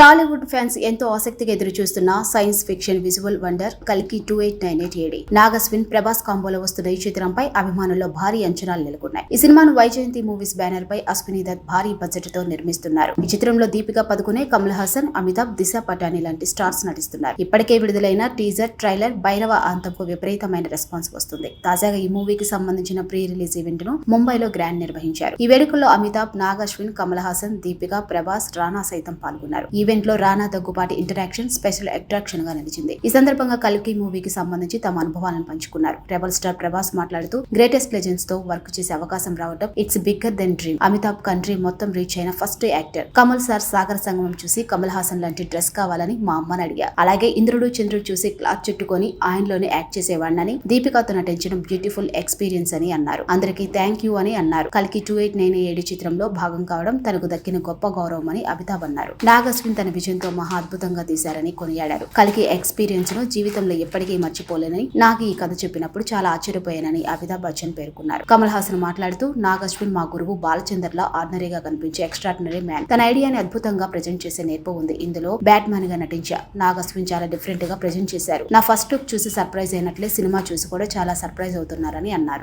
Tollywood fans ఎంతో ఆసక్తిగా ఎదురు చూస్తున్న సైన్స్ ఫిక్షన్ విజువల్ వండర్ కల్కి two eight nine eight AD. Nagashwin Prabhas కాంబోలో వస్తున్న ఈ చిత్రంపై అభిమానుల్లో భారీ అంచనాలు నెలకొన్నాయి. ఈ సినిమాను వైజయంతి మూవీస్ బ్యానర్ పై అశ్విని దత్ భారీ బడ్జెట్తో నిర్మిస్తున్నారు. ఈ చిత్రంలో దీపిక పదుకునే కమల్ హాసన్ అమితాబ్ దిశ పటాని లాంటి స్టార్స్ నటిస్తున్నారు. ఇప్పటికే విడుదలైన టీజర్ ట్రైలర్ భైరవ ఆంతంకు విపరీతమైన రెస్పాన్స్ వస్తుంది. తాజాగా ఈ మూవీకి సంబంధించిన ప్రీ రిలీజ్ ఈవెంట్ను ముంబైలో గ్రాండ్ నిర్వహించారు. ఈ వేడుకల్లో అమితాబ్ నాగ్ అశ్విన్ కమల్ హాసన్ దీపిక ప్రభాస్ రానా సైతం పాల్గొన్నారు. ఈ లో రానా దగ్గుపాటి ఇంటరాక్షన్ స్పెషల్ అట్రాక్షన్గా నిలిచింది. ఈ సందర్భంగా కల్కి మూవీకి సంబంధించి తమ అనుభవాలను పంచుకున్నారు. రెబల్ స్టార్ ప్రభాస్ మాట్లాడుతూ గ్రేటెస్ట్ లెజెండ్స్తో వర్క్ చేసే అవకాశం రావడం it's bigger than dream. Amitabh country మొత్తం రీచ్ అయిన first actor. Kamal sir Sagara Sangamam చూసి కమల్ హాసన్ లాంటి డ్రెస్ కావాలని మా అమ్మని అడిగా. అలాగే ఇంద్రుడు చంద్రుడు చూసి క్లాత్ చుట్టుకొని ఆయనలోనే యాక్ట్ చేసేవాడినని దీపికతో నటించడం బ్యూటిఫుల్ ఎక్స్పీరియన్స్ అని అన్నారు. అందరికీ థ్యాంక్ యూ అని అన్నారు. కల్కి టూ ఎయిట్ నైన్ ఏడు చిత్రంలో భాగం కావడం తనకు దక్కిన గొప్ప గౌరవం అని అమితాబ్ అన్నారు. నాగస్విన్ తన విజయంతో మహా అద్భుతంగా తీశారని కొనియాడారు. కలికి ఎక్స్పీరియన్స్ను జీవితంలో ఎప్పటికీ మర్చిపోలేనని నాకు ఈ కథ చెప్పినప్పుడు చాలా ఆశ్చర్యపోయానని అమితాబ్ బచ్చన్ పేర్కొన్నారు. కమల్ హాసన్ మాట్లాడుతూ నాగశ్విన్ మా గురువు బాలచందర్ లా ఆర్డినరీగా కనిపించే ఎక్స్ట్రాడినరీ మ్యాన్. తన ఐడియాని అద్భుతంగా ప్రజెంట్ చేసే నేర్పు ఉంది. ఇందులో బ్యాట్ మ్యాన్గా నటించా. నాగశ్విన్ చాలా డిఫరెంట్గా ప్రజెంట్ చేశారు. నా ఫస్ట్ లుక్ చూసి సర్ప్రైజ్ అయినట్లే సినిమా చూసి కూడా చాలా సర్ప్రైజ్ అవుతున్నారని అన్నారు.